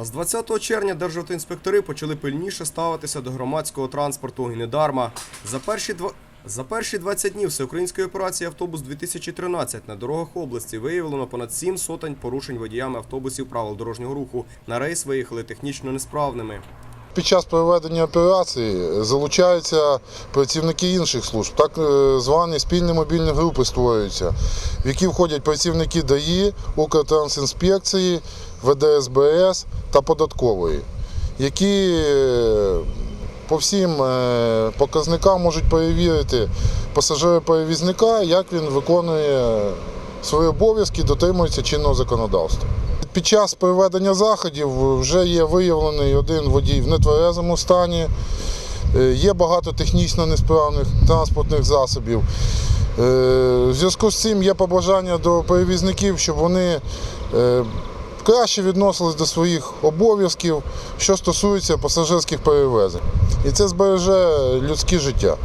А з 20 червня державтоінспектори почали пильніше ставитися до громадського транспорту і недарма. За перші два. За перші 20 днів всеукраїнської операції «Автобус 2013» на дорогах області виявлено понад 7 сотень порушень водіями автобусів правил дорожнього руху. На рейс виїхали технічно несправними. Під час проведення операції залучаються працівники інших служб. Так е, звані спільні мобільні групи створюються, в які входять працівники ДАІ, Укртрансінспекції, ВДСБС та податкової, які е, по всім е, показникам можуть перевірити пасажира-перевізника, як він виконує свої обов'язки, дотримується чинного законодавства. Під час проведення заходів вже є виявлений один водій в нетверезому стані. Е, Є багато технічно несправних транспортних засобів. Е, В зв'язку з цим є побажання до перевізників, щоб вони е, краще відносились до своїх обов'язків, що стосується пасажирських перевезень. І це збереже людське життя.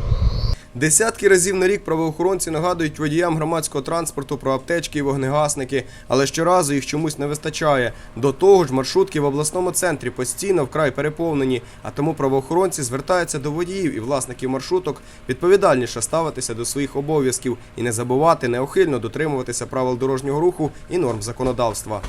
Десятки разів на рік правоохоронці нагадують водіям громадського транспорту про аптечки і вогнегасники, але щоразу їх чомусь не вистачає. До того ж, маршрутки в обласному центрі постійно вкрай переповнені, а тому правоохоронці звертаються до водіїв і власників маршруток відповідальніше ставитися до своїх обов'язків і не забувати неохильно дотримуватися правил дорожнього руху і норм законодавства.